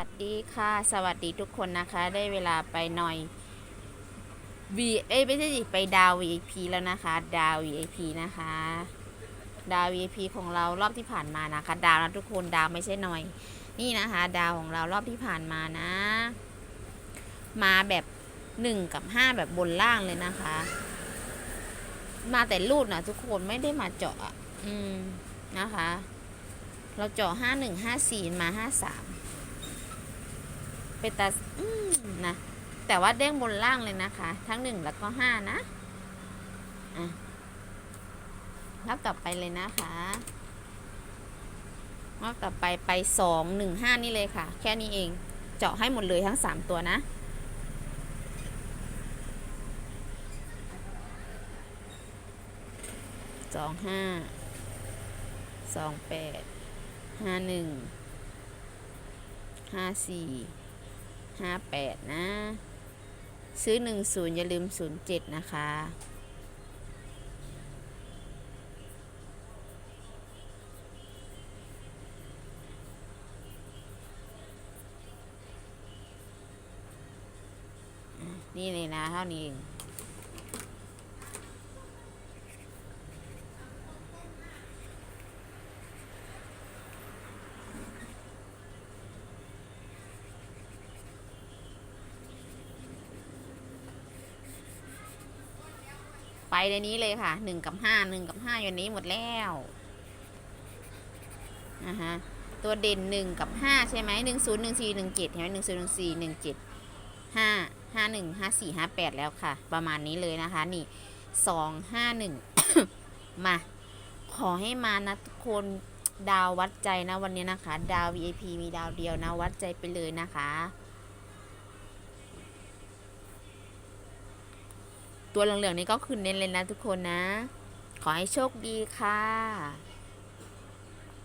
สวัสดีค่ะ สวัสดีทุกคนนะคะ ได้เวลาไปหน่อย V เอ้ยไม่ใช่สิไปดาว VIP แล้วนะคะ ดาว VIP นะคะ ดาว VIP ของเรารอบที่ผ่านมานะคะ ดาวนะทุกคนดาวไม่ใช่หน่อย นี่นะคะ ดาวของเรารอบที่ผ่านมานะ มาแบบหนึ่งกับห้าแบบบนล่างเลยนะคะ มาแต่รูดนะทุกคนไม่ได้มาเจาะอะอืมนะคะ เราเจาะห้าหนึ่งห้าสี่มาห้าสาม เป็นตาอืมนะ แต่ว่าเด้งบนล่างเลยนะคะ ทั้งหนึ่งแล้วก็ห้านะอะรอบต่อไปเลยนะคะรอบต่อไปไปสองหนึ่งห้านี่เลยค่ะ แค่นี้เอง เจาะให้หมดเลยทั้งสามตัวนะสองห้าสองแปดห้าหนึ่งห้าสี่ ห้าแปดนะ ซื้อหนึ่งศูนย์อย่าลืมศูนย์เจ็ดนะคะ นี่เลยนะเท่านี้เอง ไปในนี้เลยค่ะหนึ่งกับห้าหนึ่งกับห้าอยู่นี้หมดแล้วนะฮะตัวเด่นหนึ่งกับห้าใช่ไหมหนึ่งศูนย์หนึ่งสี่หนึ่งเจ็ดเห็นไหมหนึ่งศูนย์หนึ่งสี่หนึ่งเจ็ดห้าห้าหนึ่งห้าสี่ห้าแปดแล้วค่ะ ประมาณนี้เลยนะคะ นี่สองห้าหนึ่งมา ขอให้มานะทุกคนดาววัดใจนะวันนี้นะคะ ดาว VIP มีดาวเดียวนะ วัดใจไปเลยนะคะ ตัวเหลืองๆนี้ก็คือเน้นเลยนะทุกคนนะ ขอให้โชคดีค่ะ